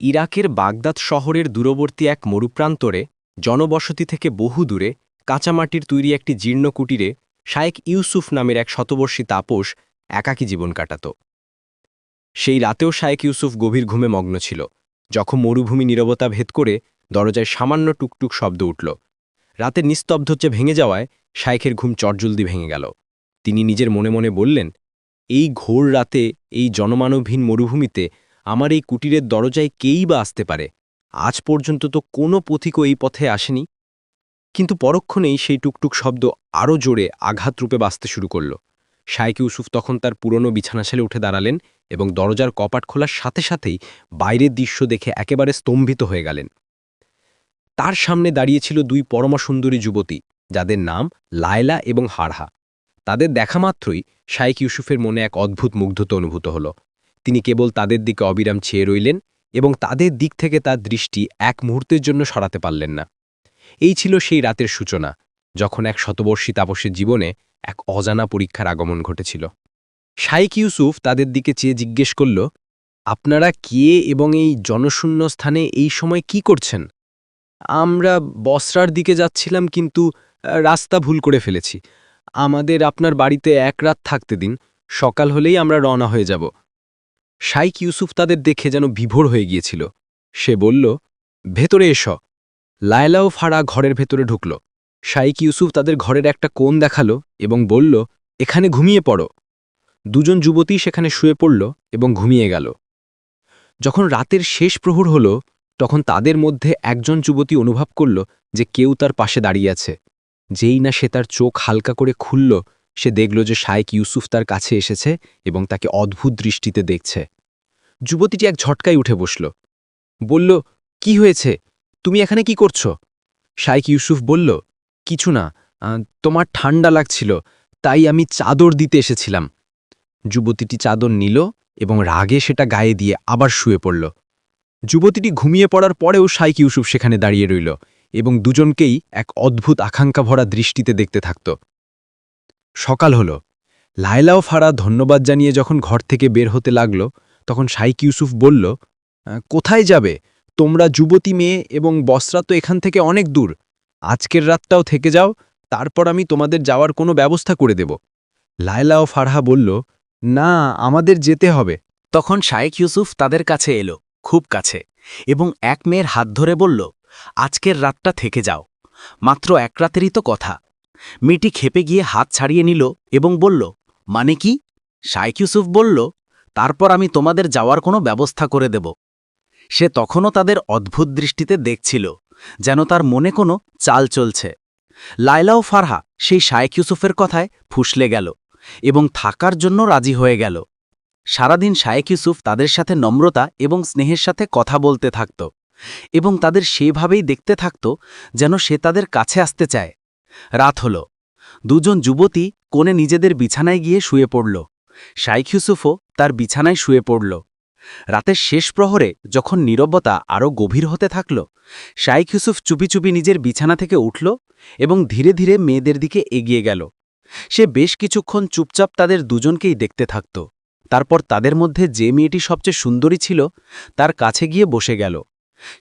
ইরাকের বাগদাদ শহরের দূরবর্তী এক মরুপ্রান্তরে, জনবসতি থেকে বহু দূরে, কাঁচামাটির তৈরি একটি জীর্ণ কুটিরে শায়েক ইউসুফ নামের এক শতবর্ষী তাপস একাকী জীবন কাটাত। সেই রাতেও শায়েক ইউসুফ গভীর ঘুমে মগ্ন ছিল। যখন মরুভূমি নীরবতা ভেদ করে দরজায় সামান্য টুকটুক শব্দ উঠল। রাতের নিস্তব্ধচ্ছে ভেঙে যাওয়ায় শায়েখের ঘুম চটজলদি ভেঙে গেল। তিনি নিজের মনে মনে বললেন, এই ঘোর রাতে এই জনমানবহীন মরুভূমিতে আমার এই কুটিরের দরজায় কেই বা আসতে পারে? আজ পর্যন্ত তো কোনো পথিকও এই পথে আসেনি। কিন্তু পরক্ষণেই সেই টুকটুক শব্দ আরও জোরে আঘাতরূপে বাঁচতে শুরু করল। শায়েক ইউসুফ তখন তার পুরনো বিছানাশালে উঠে দাঁড়ালেন এবং দরজার কপাট খোলার সাথে সাথেই বাইরের দৃশ্য দেখে একেবারে স্তম্ভিত হয়ে গেলেন। তার সামনে দাঁড়িয়েছিল দুই পরমাসুন্দরী যুবতী, যাদের নাম লায়লা এবং হারহা। তাদের দেখা মাত্রই শায়েক ইউসুফের মনে এক অদ্ভুত মুগ্ধতা অনুভূত হল। তিনি কেবল তাদের দিকে অবিরাম চেয়ে রইলেন এবং তাদের দিক থেকে তার দৃষ্টি এক মুহূর্তের জন্য সরাতে পারলেন না। এই ছিল সেই রাতের সূচনা, যখন এক শতবর্ষী তাপসের জীবনে এক অজানা পরীক্ষার আগমন ঘটেছিল। শাইক ইউসুফ তাদের দিকে চেয়ে জিজ্ঞেস করল, আপনারা কে এবং এই জনশূন্য স্থানে এই সময় কি করছেন? আমরা বসরার দিকে যাচ্ছিলাম, কিন্তু রাস্তা ভুল করে ফেলেছি। আমাদের আপনার বাড়িতে এক রাত থাকতে দিন, সকাল হলেই আমরা রওনা হয়ে যাব। শাইক ইউসুফ তাদের দেখে যেন বিভোর হয়ে গিয়েছিল। সে বলল, ভেতরে এস। লায়লা ও ফাড়া ঘরের ভেতরে ঢুকল। শাইক ইউসুফ তাদের ঘরের একটা কোণ দেখাল এবং বলল, এখানে ঘুমিয়ে পড়ো। দুজন যুবতী সেখানে শুয়ে পড়ল এবং ঘুমিয়ে গেল। যখন রাতের শেষ প্রহর হল, তখন তাদের মধ্যে একজন যুবতী অনুভব করল যে কেউ তার পাশে দাঁড়িয়ে আছে। যেই না সে তার চোখ হালকা করে খুলল সে দেখল যে শায়েক ইউসুফ তার কাছে এসেছে এবং তাকে অদ্ভুত দৃষ্টিতে দেখছে। যুবতীটি এক ঝটকায় উঠে বসল। বলল, কি হয়েছে? তুমি এখানে কি করছ? শাইক ইউসুফ বলল, কিছু না তোমার ঠান্ডা লাগছিল, তাই আমি চাদর দিতে এসেছিলাম। যুবতীটি চাদর নিল এবং রাগে সেটা গায়ে দিয়ে আবার শুয়ে পড়ল। যুবতীটি ঘুমিয়ে পড়ার পরেও শাইক ইউসুফ সেখানে দাঁড়িয়ে রইল এবং দুজনকেই এক অদ্ভুত আকাঙ্ক্ষা ভরা দৃষ্টিতে দেখতে থাকত। সকাল হল। লায়লা ও ফারা ধন্যবাদ জানিয়ে যখন ঘর থেকে বের হতে লাগল, তখন শাইক ইউসুফ বলল কোথায় যাবে? তোমরা যুবতী মেয়ে এবং বসরা তো এখান থেকে অনেক দূর। আজকের রাতটাও থেকে যাও, তারপর আমি তোমাদের যাওয়ার কোনো ব্যবস্থা করে দেব। লায়লা ও ফারহা বলল, না, আমাদের যেতে হবে। তখন শায়েক ইউসুফ তাদের কাছে এলো, খুব কাছে, এবং এক মেয়ের হাত ধরে বলল, আজকের রাতটা থেকে যাও। মাত্র এক রাতেরই তো কথা। মেয়েটি খেপে গিয়ে হাত ছাড়িয়ে নিল এবং বলল মানে কি? শায়েক ইউসুফ বলল, তারপর আমি তোমাদের যাওয়ার কোনো ব্যবস্থা করে দেব। সে তখনও তাদের অদ্ভুত দৃষ্টিতে দেখছিল, যেন তার মনে কোনো চাল চলছে। লায়লা ও ফারহা সেই শায়েক ইউসুফের কথায় ফুসলে গেল এবং থাকার জন্য রাজি হয়ে গেল। সারাদিন শায়েক ইউসুফ তাদের সাথে নম্রতা এবং স্নেহের সাথে কথা বলতে থাকত এবং তাদের সেভাবেই দেখতে থাকত যেন সে তাদের কাছে আসতে চায়। রাত হল। দুজন যুবতী কোণে নিজেদের বিছানায় গিয়ে শুয়ে পড়ল। শাইখ ইউসুফও তার বিছানায় শুয়ে পড়ল। রাতের শেষ প্রহরে যখন নীরবতা আরও গভীর হতে থাকল, শাইখ ইউসুফ চুপি চুপি নিজের বিছানা থেকে উঠল এবং ধীরে ধীরে মেয়েদের দিকে এগিয়ে গেল। সে বেশ কিছুক্ষণ চুপচাপ তাদের দুজনকেই দেখতে থাকত। তারপর তাদের মধ্যে যে মেয়েটি সবচেয়ে সুন্দরী ছিল, তার কাছে গিয়ে বসে গেল।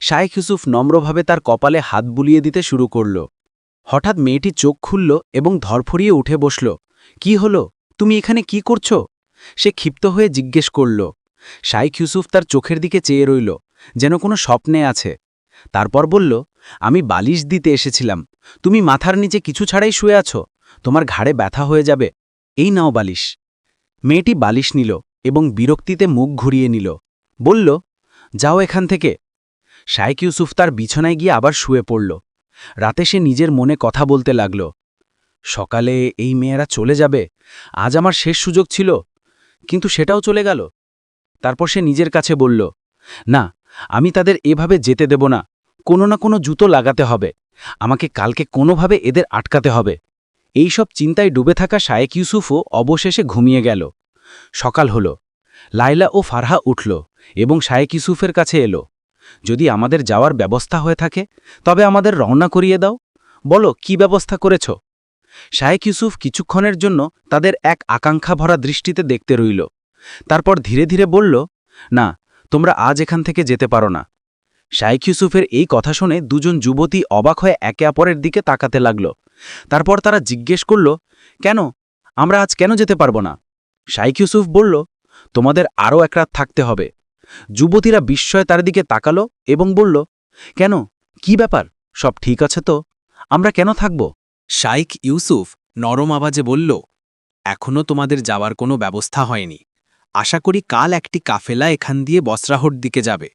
শায়েখ ইউসুফ নম্রভাবে তার কপালে হাত বুলিয়ে দিতে শুরু করল। হঠাৎ মেয়েটি চোখ খুলল এবং ধরফরিয়ে উঠে বসল। কি হলো? তুমি এখানে কি করছ? সে ক্ষিপ্ত হয়ে জিজ্ঞেস করল। শাইখ ইউসুফ তার চোখের দিকে চেয়ে রইল, যেন কোনো স্বপ্নে আছে। তারপর বলল, আমি বালিশ দিতে এসেছিলাম। তুমি মাথার নিচে কিছু ছাড়াই শুয়ে আছো। তোমার ঘাড়ে ব্যথা হয়ে যাবে। এই নাও বালিশ। মেয়েটি বালিশ নিল এবং বিরক্তিতে মুখ ঘুরিয়ে নিল। বলল, যাও এখান থেকে। শায়েক ইউসুফ তার বিছানায় গিয়ে আবার শুয়ে পড়ল। রাতে সে নিজের মনে কথা বলতে লাগল, সকালে এই মেয়েরা চলে যাবে, আজ আমার শেষ সুযোগ ছিল, কিন্তু সেটাও চলে গেল। তারপর সে নিজের কাছে বলল, না, আমি তাদের এভাবে যেতে দেব না, কোনো না কোনো জুতো লাগাতে হবে, আমাকে কালকে কোনোভাবে এদের আটকাতে হবে। এই সব চিন্তায় ডুবে থাকা শায়েক ইউসুফও অবশেষে ঘুমিয়ে গেল। সকাল হল লাইলা ও ফারহা উঠল এবং শায়েক ইউসুফের কাছে এলো। যদি আমাদের যাওয়ার ব্যবস্থা হয়ে থাকে, তবে আমাদের রওনা করিয়ে দাও। বলো, কি ব্যবস্থা করেছ? শায়েক ইউসুফ কিছুক্ষণের জন্য তাদের এক আকাঙ্ক্ষা ভরা দৃষ্টিতে দেখতে রইল। তারপর ধীরে ধীরে বলল, না, তোমরা আজ এখান থেকে যেতে পারো না। শাইখ ইউসুফের এই কথা শুনে দুজন যুবতী অবাক হয়ে একে অপরের দিকে তাকাতে লাগল। তারপর তারা জিজ্ঞেস করল, কেন? আমরা আজ কেন যেতে পারব না? শাইখ ইউসুফ বলল, তোমাদের আরও এক রাত থাকতে হবে। যুবতীরা বিস্ময়ে তার দিকে তাকালো এবং বলল, কেন? কি ব্যাপার? সব ঠিক আছে তো? আমরা কেন থাকব? শাইখ ইউসুফ নরম আওয়াজে বলল এখনও তোমাদের যাওয়ার কোনো ব্যবস্থা হয়নি। আশা করি কাল একটি কাফেলা এখান দিয়ে বসরাহর দিকে যাবে।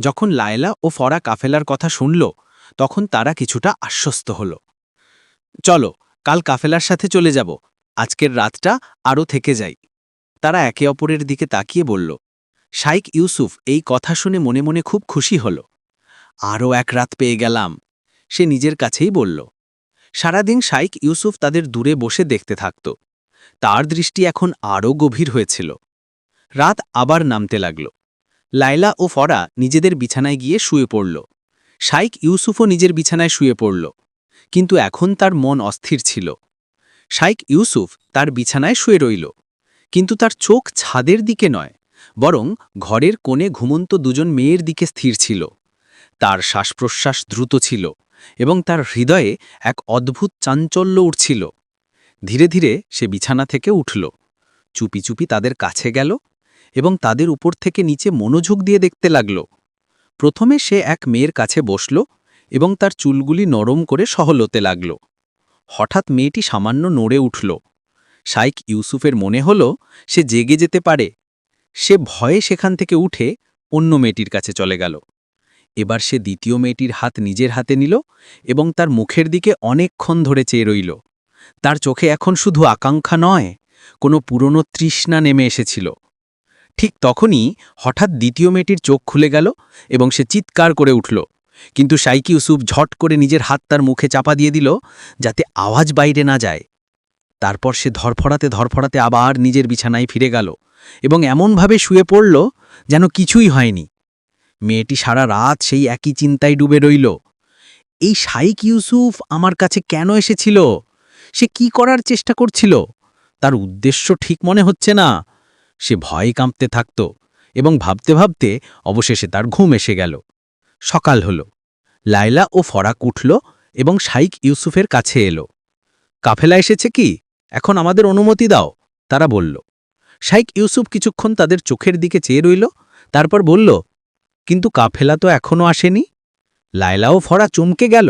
যখন লায়লা ও ফরা কাফেলার কথা শুনল, তখন তারা কিছুটা আশ্বস্ত হল। চলো, কাল কাফেলার সাথে চলে যাব। আজকের রাতটা আরও থেকে যাই। তারা একে অপরের দিকে তাকিয়ে বলল শাইখ ইউসুফ এই কথা শুনে মনে মনে খুব খুশি হল। আরও এক রাত পেয়ে গেলাম। সে নিজের কাছেই বলল, সারাদিন শাইক ইউসুফ তাদের দূরে বসে দেখতে থাকত। তার দৃষ্টি এখন আরও গভীর হয়েছিল। রাত আবার নামতে লাগল। লাইলা ও ফরা নিজেদের বিছানায় গিয়ে শুয়ে পড়ল। শাইক ইউসুফও নিজের বিছানায় শুয়ে পড়ল। কিন্তু এখন তার মন অস্থির ছিল। শাইক ইউসুফ তার বিছানায় শুয়ে রইল। কিন্তু তার চোখ ছাদের দিকে নয়। বরং ঘরের কোণে ঘুমন্ত দুজন মেয়ের দিকে স্থির ছিল। তার শ্বাসপ্রশ্বাস দ্রুত ছিল এবং তার হৃদয়ে এক অদ্ভুত চাঞ্চল্য উঠছিল। ধীরে ধীরে সে বিছানা থেকে উঠল। চুপি চুপি তাদের কাছে গেল এবং তাদের উপর থেকে নিচে মনোযোগ দিয়ে দেখতে লাগল। প্রথমে সে এক মেয়ের কাছে বসল এবং তার চুলগুলি নরম করে সহলতে লাগল। হঠাৎ মেয়েটি সামান্য নড়ে উঠল। শাইক ইউসুফের মনে হল সে জেগে যেতে পারে। সে ভয়ে সেখান থেকে উঠে অন্য মেয়েটির কাছে চলে গেল। এবার সে দ্বিতীয় মেয়েটির হাত নিজের হাতে নিল এবং তার মুখের দিকে অনেকক্ষণ ধরে চেয়ে রইল। তার চোখে এখন শুধু আকাঙ্ক্ষা নয়, কোনো পুরনো তৃষ্ণা নেমে এসেছিল। ঠিক তখনই হঠাৎ দ্বিতীয় মেয়েটির চোখ খুলে গেল এবং সে চিৎকার করে উঠল। কিন্তু সাইকি ইউসুফ ঝট করে নিজের হাত তার মুখে চাপা দিয়ে দিল যাতে আওয়াজ বাইরে না যায়। তারপর সে ধরফড়াতে ধরফড়াতে আবার নিজের বিছানায় ফিরে গেল। এবং এমনভাবে শুয়ে পড়ল যেন কিছুই হয়নি। মেয়েটি সারা রাত সেই একই চিন্তায় ডুবে রইল। এই শাইক ইউসুফ আমার কাছে কেন এসেছিল? সে কি করার চেষ্টা করছিল? তার উদ্দেশ্য ঠিক মনে হচ্ছে না। সে ভয়ে কাঁপতে থাকত এবং ভাবতে ভাবতে অবশেষে তার ঘুম এসে গেল। সকাল হল। লায়লা ও ফরাক উঠল এবং শাইক ইউসুফের কাছে এলো। কাফেলা এসেছে কি? এখন আমাদের অনুমতি দাও, তারা বলল। শাইক ইউসুফ কিছুক্ষণ তাদের চোখের দিকে চেয়ে রইল, তারপর বলল, কিন্তু কাফেলা তো এখনও আসেনি। লায়লাও ফরা চমকে গেল।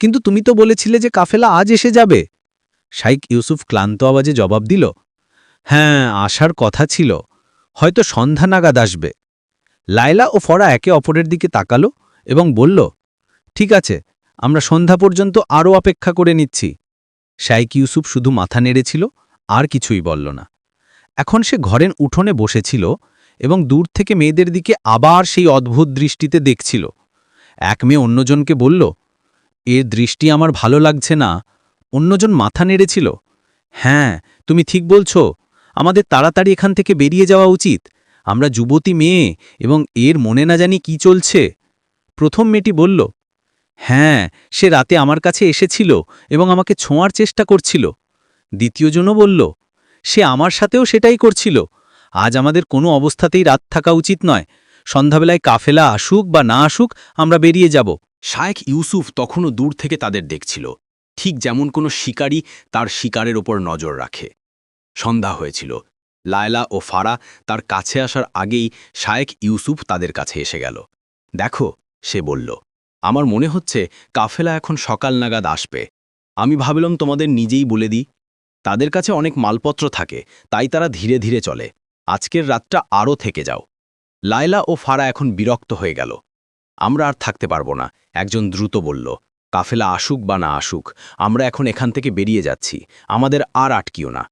কিন্তু তুমি তো বলেছিলে যে কাফেলা আজ এসে যাবে। শাইক ইউসুফ ক্লান্ত আওয়াজে জবাব দিল হ্যাঁ আসার কথা ছিল। হয়তো সন্ধ্যা নাগাদ আসবে। লায়লা ও ফরা একে অপরের দিকে তাকালো এবং বলল, ঠিক আছে, আমরা সন্ধ্যা পর্যন্ত আরও অপেক্ষা করে নিচ্ছি। শাইক ইউসুফ শুধু মাথা নেড়েছিল, আর কিছুই বলল না। এখন সে ঘরের উঠোনে বসেছিল এবং দূর থেকে মেয়েদের দিকে আবার সেই অদ্ভুত দৃষ্টিতে দেখছিল। এক মেয়ে অন্যজনকে বলল, এর দৃষ্টি আমার ভালো লাগছে না। অন্যজন মাথা নেড়েছিল হ্যাঁ তুমি ঠিক বলছো। আমাদের তাড়াতাড়ি এখান থেকে বেরিয়ে যাওয়া উচিত। আমরা যুবতী মেয়ে এবং এর মনে না জানি কি চলছে। প্রথম মেয়েটি বলল হ্যাঁ সে রাতে আমার কাছে এসেছিল এবং আমাকে ছোঁয়ার চেষ্টা করছিল। দ্বিতীয়জনও বলল সে আমার সাথেও সেটাই করছিল। আজ আমাদের কোনো অবস্থাতেই রাত থাকা উচিত নয়। সন্ধ্যাবেলায় কাফেলা আসুক বা না আসুক, আমরা বেরিয়ে যাব। শায়েখ ইউসুফ তখনও দূর থেকে তাদের দেখছিল। ঠিক যেমন কোনো শিকারী তার শিকারের ওপর নজর রাখে। সন্ধ্যা হয়েছিল। লায়লা ও ফারা তার কাছে আসার আগেই শায়েখ ইউসুফ তাদের কাছে এসে গেল। দেখো, সে বলল, আমার মনে হচ্ছে কাফেলা এখন সকাল নাগাদ আসবে। আমি ভাবলাম তোমাদের নিজেই বলে দিই। তাদের কাছে অনেক মালপত্র থাকে, তাই তারা ধীরে ধীরে চলে। আজকের রাতটা আরও থেকে যাও। লায়লা ও ফারা এখন বিরক্ত হয়ে গেল। আমরা আর থাকতে পারব না, একজন দ্রুত বলল। কাফেলা আসুক বা না আসুক, আমরা এখন এখান থেকে বেরিয়ে যাচ্ছি, আমাদের আর আটকিও না।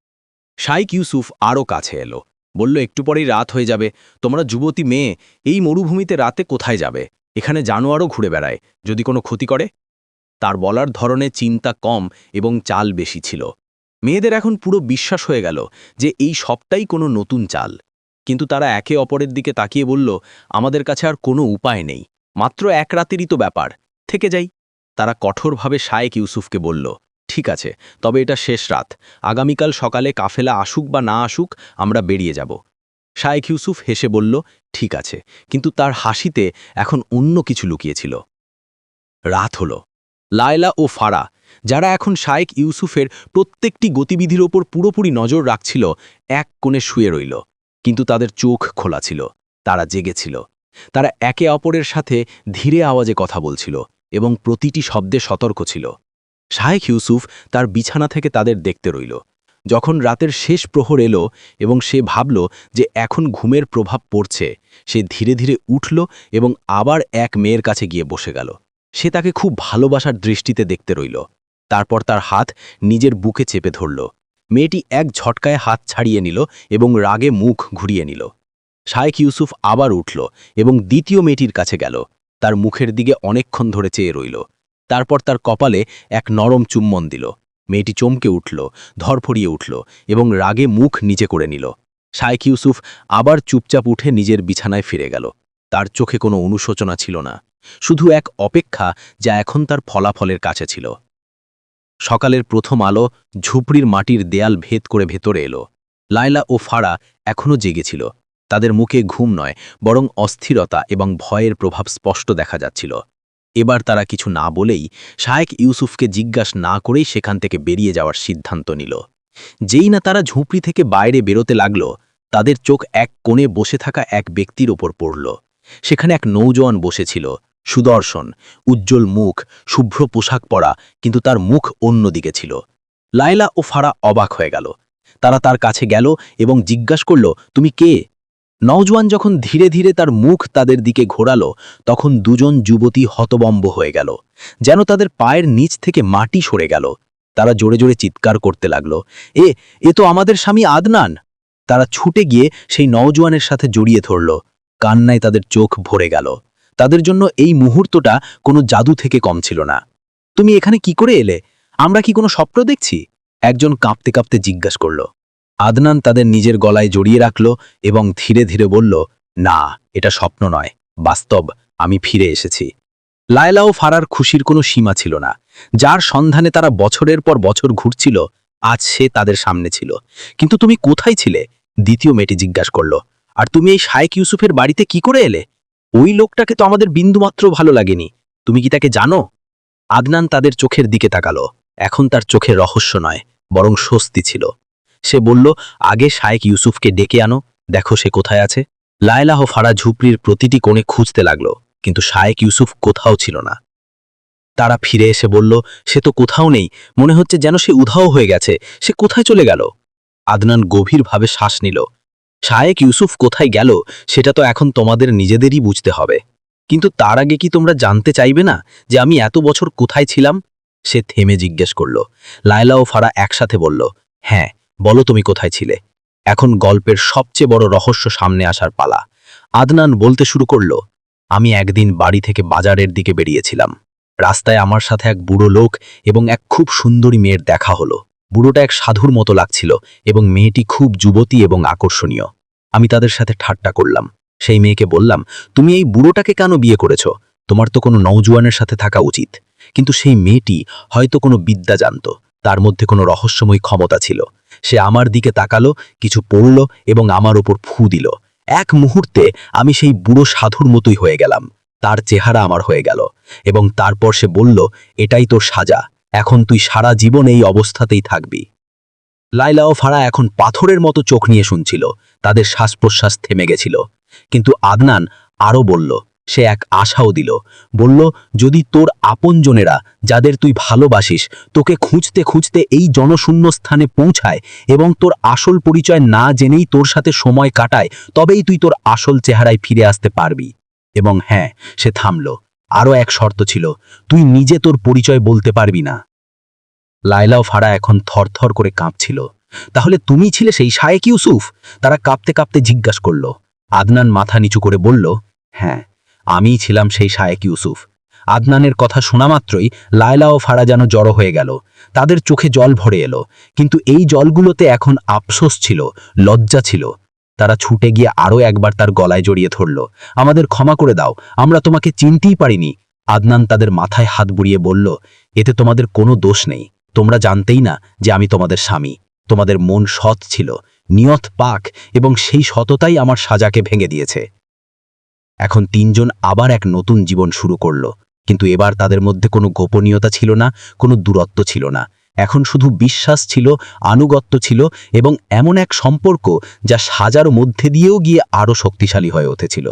শাইক ইউসুফ আরও কাছে এলো, বলল, একটু পরেই রাত হয়ে যাবে, তোমরা যুবতী মেয়ে, এই মরুভূমিতে রাতে কোথায় যাবে? এখানে জানোয়ারও ঘুরে বেড়ায়, যদি কোনো ক্ষতি করে? তার বলার ধরনে চিন্তা কম এবং চাল বেশি ছিল। মেয়েদের এখন পুরো বিশ্বাস হয়ে গেল যে এই সবটাই কোনো নতুন চাল। কিন্তু তারা একে অপরের দিকে তাকিয়ে বলল, আমাদের কাছে আর কোনো উপায় নেই। মাত্র এক রাতেরই তো ব্যাপার। থেকে যাই। তারা কঠোরভাবে শায়েক ইউসুফকে বলল, ঠিক আছে, তবে এটা শেষ রাত। আগামীকাল সকালে কাফেলা আসুক বা না আসুক, আমরা বেরিয়ে যাব। শায়েখ ইউসুফ হেসে বলল, ঠিক আছে। কিন্তু তার হাসিতে এখন অন্য কিছু লুকিয়েছিল। রাত হল। লায়লা ও ফারা যারা এখন শায়েক ইউসুফের প্রত্যেকটি গতিবিধির ওপর পুরোপুরি নজর রাখছিল, এক কোণে শুয়ে রইল। কিন্তু তাদের চোখ খোলা ছিল, তারা জেগেছিল। তারা একে অপরের সাথে ধীরে আওয়াজে কথা বলছিল এবং প্রতিটি শব্দে সতর্ক ছিল। শায়েখ ইউসুফ তার বিছানা থেকে তাদের দেখতে রইল। যখন রাতের শেষ প্রহর এলো এবং সে ভাবল যে এখন ঘুমের প্রভাব পড়ছে, সে ধীরে ধীরে উঠল এবং আবার এক মেয়ের কাছে গিয়ে বসে গেল। সে তাকে খুব ভালোবাসার দৃষ্টিতে দেখতে রইল। তারপর তার হাত নিজের বুকে চেপে ধরল। মেয়েটি এক ঝটকায় হাত ছাড়িয়ে নিল এবং রাগে মুখ ঘুরিয়ে নিল। শায়েখ ইউসুফ আবার উঠল এবং দ্বিতীয় মেয়েটির কাছে গেল। তার মুখের দিকে অনেকক্ষণ ধরে চেয়ে রইল। তারপর তার কপালে এক নরম চুম্বন দিল। মেয়েটি চমকে উঠল ধরফড়িয়ে উঠল এবং রাগে মুখ নিচে করে নিল। শায়েখ ইউসুফ আবার চুপচাপ উঠে নিজের বিছানায় ফিরে গেল। তার চোখে কোনো অনুশোচনা ছিল না। শুধু এক অপেক্ষা যা এখন তার ফলাফলের কাছে ছিল। সকালের প্রথম আলো ঝুপড়ির মাটির দেয়াল ভেদ করে ভেতরে এলো। লায়লা ও ফাড়া এখনও জেগেছিল। তাদের মুখে ঘুম নয়, বরং অস্থিরতা এবং ভয়ের প্রভাব স্পষ্ট দেখা যাচ্ছিল। এবার তারা কিছু না বলেই শায়েক ইউসুফকে জিজ্ঞাস না করেই সেখান থেকে বেরিয়ে যাওয়ার সিদ্ধান্ত নিল। যেই না তারা ঝুপড়ি থেকে বাইরে বেরোতে লাগল, তাদের চোখ এক কোণে বসে থাকা এক ব্যক্তির ওপর পড়ল। সেখানে এক নৌজওয়ান বসেছিল। সুদর্শন, উজ্জ্বল মুখ, শুভ্র পোশাক পরা, কিন্তু তার মুখ অন্যদিকে ছিল। লায়লা ও ফারা অবাক হয়ে গেল। তারা তার কাছে গেল এবং জিজ্ঞাসা করল, তুমি কে? নওজোয়ান যখন ধীরে ধীরে তার মুখ তাদের দিকে ঘোরালো, তখন দুজন যুবতী হতবম্ব হয়ে গেল, যেন তাদের পায়ের নিচ থেকে মাটি সরে গেল। তারা জোরে জোরে চিৎকার করতে লাগল, এ এ তো আমাদের স্বামী আদনান! তারা ছুটে গিয়ে সেই নওজোয়ানের সাথে জড়িয়ে ধরল। কান্নায় তাদের চোখ ভরে গেল। তাদের জন্য এই মুহূর্তটা কোনো জাদু থেকে কম ছিল না। তুমি এখানে কি করে এলে? আমরা কি কোনো স্বপ্ন দেখছি? একজন কাঁপতে কাঁপতে জিজ্ঞাসা করল। আদনান তাদের নিজের গলায় জড়িয়ে রাখল এবং ধীরে ধীরে বলল, না, এটা স্বপ্ন নয়। বাস্তব, আমি ফিরে এসেছি। লায়লা ও ফারার খুশির কোনো সীমা ছিল না। যার সন্ধানে তারা বছরের পর বছর ঘুরছিল, আজ সে তাদের সামনে ছিল। কিন্তু তুমি কোথায় ছিলে? দ্বিতীয় মেয়েটি জিজ্ঞাসা করল। আর তুমি এই শায়েক ইউসুফের বাড়িতে কি করে এলে? ওই লোকটাকে তো আমাদের বিন্দুমাত্র ভালো লাগেনি। তুমি কি তাকে জানো? আদনান তাদের চোখের দিকে তাকালো। এখন তার চোখে রহস্য নয়, বরং স্বস্তি ছিল। সে বলল, আগে শায়েক ইউসুফকে ডেকে আনো, দেখো সে কোথায় আছে। লায়লা ও ফারা ঝুপড়ির প্রতিটি কোণে খুঁজতে লাগল, কিন্তু শায়েক ইউসুফ কোথাও ছিল না। তারা ফিরে এসে বলল, সে তো কোথাও নেই, মনে হচ্ছে যেন সে উধাও হয়ে গেছে, সে কোথায় চলে গেল? আদনান গভীরভাবে শ্বাস নিল। শায়েক ইউসুফ কোথায় গেল, সেটা তো এখন তোমাদের নিজেদেরই বুঝতে হবে। কিন্তু তার আগে কি তোমরা জানতে চাইবে না যে আমি এত বছর কোথায় ছিলাম? সে থেমে জিজ্ঞেস করল। লায়লা ও ফারা একসাথে বলল হ্যাঁ বলো তুমি কোথায় ছিলে? এখন গল্পের সবচেয়ে বড় রহস্য সামনে আসার পালা। আদনান বলতে শুরু করল, আমি একদিন বাড়ি থেকে বাজারের দিকে বেরিয়েছিলাম। রাস্তায় আমার সাথে এক বুড়ো লোক এবং এক খুব সুন্দরী মেয়ের দেখা হলো। বুড়োটা এক সাধুর মতো লাগছিল এবং মেয়েটি খুব যুবতী এবং আকর্ষণীয়। আমি তাদের সাথে ঠাট্টা করলাম। সেই মেয়েকে বললাম, তুমি এই বুড়োটাকে কেন বিয়ে করেছ? তোমার তো কোনো নৌজওয়ানের সাথে থাকা উচিত। কিন্তু সেই মেয়েটি হয়তো কোনো বিদ্যা জানত, তার মধ্যে কোনো রহস্যময় ক্ষমতা ছিল। সে আমার দিকে তাকালো, কিছু পড়ল এবং আমার ওপর ফু দিল। এক মুহূর্তে আমি সেই বুড়ো সাধুর মতোই হয়ে গেলাম। তার চেহারা আমার হয়ে গেল এবং তারপর সে বলল, এটাই তোর সাজা। এখন তুই সারা জীবন এই অবস্থাতেই থাকবি। লাইলা ও ফারা এখন পাথরের মতো চোখ নিয়ে শুনছিল, তাদের শ্বাস প্রশ্বাস থেমে গেছিল। কিন্তু আদনান আরও বলল, সে এক আশাও দিল, বলল, যদি তোর আপনজনেরা যাদের তুই ভালোবাসিস, তোকে খুঁজতে খুঁজতে এই জনশূন্য স্থানে পৌঁছায় এবং তোর আসল পরিচয় না জেনেই তোর সাথে সময় কাটায়, তবেই তুই তোর আসল চেহারায় ফিরে আসতে পারবি। এবং হ্যাঁ সে থামল। আরও এক শর্ত ছিল, তুই নিজে তোর পরিচয় বলতে পারবি না। লায়লাও ফাড়া এখন থরথর করে কাঁপছিল। তাহলে তুমি ছিলে সেই শায়েক ইউসুফ? তারা কাঁপতে কাঁপতে জিজ্ঞাস করল। আদনান মাথা নিচু করে বলল হ্যাঁ আমিই ছিলাম সেই শায়েক ইউসুফ। আদনানের কথা শোনা মাত্রই লায়লা ও ফাড়া যেন জড়ো হয়ে গেল। তাদের চোখে জল ভরে এলো। কিন্তু এই জলগুলোতে এখন আফসোস ছিল, লজ্জা ছিল। তারা ছুটে গিয়ে আরও একবার তার গলায় জড়িয়ে ধরল। আমাদের ক্ষমা করে দাও, আমরা তোমাকে চিনতেই পারিনি। আদনান তাদের মাথায় হাত বুড়িয়ে বলল, এতে তোমাদের কোনো দোষ নেই। তোমরা জানতেই না যে আমি তোমাদের স্বামী। তোমাদের মন সৎ ছিল, নিয়ত পাক, এবং সেই সততাই আমার সাজাকে ভেঙে দিয়েছে। এখন তিনজন আবার এক নতুন জীবন শুরু করল, কিন্তু এবার তাদের মধ্যে কোনো গোপনীয়তা ছিল না, কোনো দূরত্ব ছিল না। এখন শুধু বিশ্বাস ছিল, আনুগত্য ছিল এবং এমন এক সম্পর্ক যা সাজার মধ্যে দিয়েও গিয়ে আরও শক্তিশালী হয়ে উঠেছিল।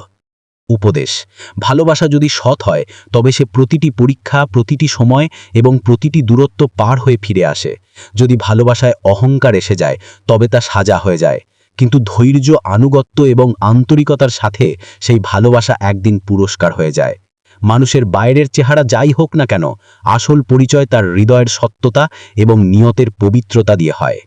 উপদেশ, ভালোবাসা যদি সৎ হয়, তবে সে প্রতিটি পরীক্ষা, প্রতিটি সময় এবং প্রতিটি দূরত্ব পার হয়ে ফিরে আসে। যদি ভালোবাসায় অহংকার এসে যায়, তবে তা সাজা হয়ে যায়। কিন্তু ধৈর্য, আনুগত্য এবং আন্তরিকতার সাথে সেই ভালোবাসা একদিন পুরস্কার হয়ে যায়। মানুষের বাইরের চেহারা যাই হোক না কেন, আসল পরিচয় তার হৃদয়ের সত্যতা এবং নিয়তের পবিত্রতা দিয়ে হয়।